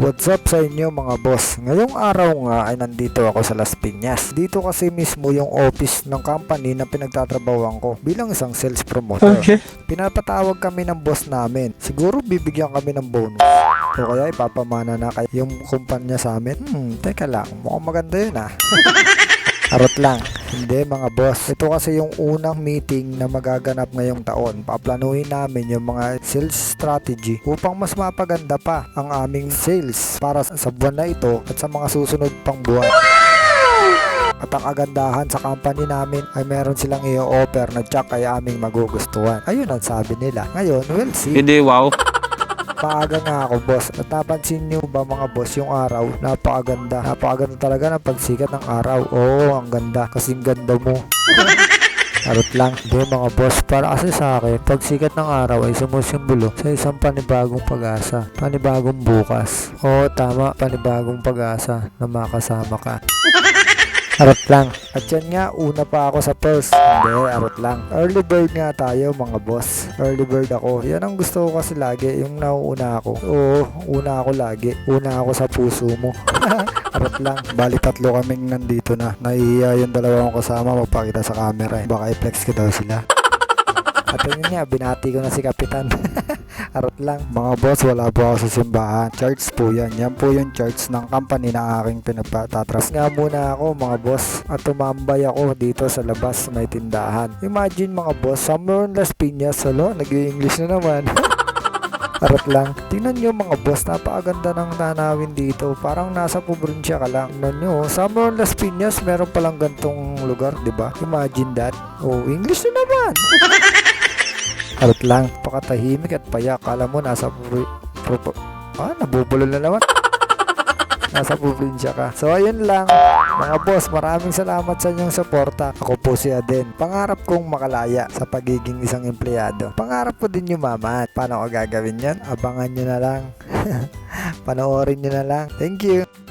What's up sa inyo mga boss? Ngayong araw nga ay nandito ako sa Las Piñas. Dito kasi mismo yung office ng company na pinagtatrabawan ko bilang isang sales promoter. Okay. Pinapatawag kami ng boss namin. Siguro bibigyan kami ng bonus. O kaya ipapamana na kay yung kumpanya sa amin. Hmm, teka lang. Mukhang maganda yun ah. Arot lang. Hindi mga boss. Ito kasi yung unang meeting na magaganap ngayong taon. Paplanuhin namin yung mga sales strategy upang mas mapaganda pa ang aming sales para sa buwan na ito at sa mga susunod pang buwan. At ang kagandahan sa company namin ay meron silang i-offer na check ay aming magugustuhan. Ayun ang sabi nila. Ngayon, we'll see. Hindi, wow. Maaga nga ako, boss. At napansin nyo ba mga boss yung araw? Napakaganda. Napakaganda talaga ng pagsikat ng araw. Oo, ang ganda. Kasing ganda mo. Arot lang. Hindi mga boss. Para kasi sa akin, pagsikat ng araw ay sumusimbolo sa isang panibagong pag-asa. Panibagong bukas. Oo, tama. Panibagong pag-asa na makasama ka. Arot lang. At yan nga, una pa ako sa first. Hindi, arot lang. Early bird nga tayo mga boss. Early bird ako. Yan ang gusto ko kasi lagi, yung nauuna ako. Oo, una ako lagi. Una ako sa puso mo. arot lang. Bali tatlo kaming nandito na. Nahihiya yung dalawang kasama magpakita sa camera. Eh. Baka i-flex ko daw sila. At yun nga, binati ko na si Kapitan. Arot lang, mga boss, wala po ako sa simbahan. Charts po yan. Yan po yung charts ng company na aking pinagpatatras. Nga muna ako, mga boss. At tumambay ako dito sa labas may tindahan. Imagine mga boss, summer in Las Piñas. Halo, nag-i-English na naman. Arot lang. Tingnan nyo mga boss, napakaganda ng tanawin dito. Parang nasa probinsya ka lang. Tingnan nyo, Summer in Las Piñas, meron palang gantong lugar, di ba? Imagine that. Oh, English na naman. Arot lang, pakatahimik at payak. Kala mo nasa pro... pro ah, nabubulol na naman. nasa probinsya ka. So, ayun lang. Mga boss, maraming salamat sa inyong suporta. Ako po si Aden. Pangarap kong makalaya sa pagiging isang empleyado. Pangarap ko din yumaman. Paano ko gagawin yan? Abangan nyo na lang. Panoorin nyo na lang. Thank you.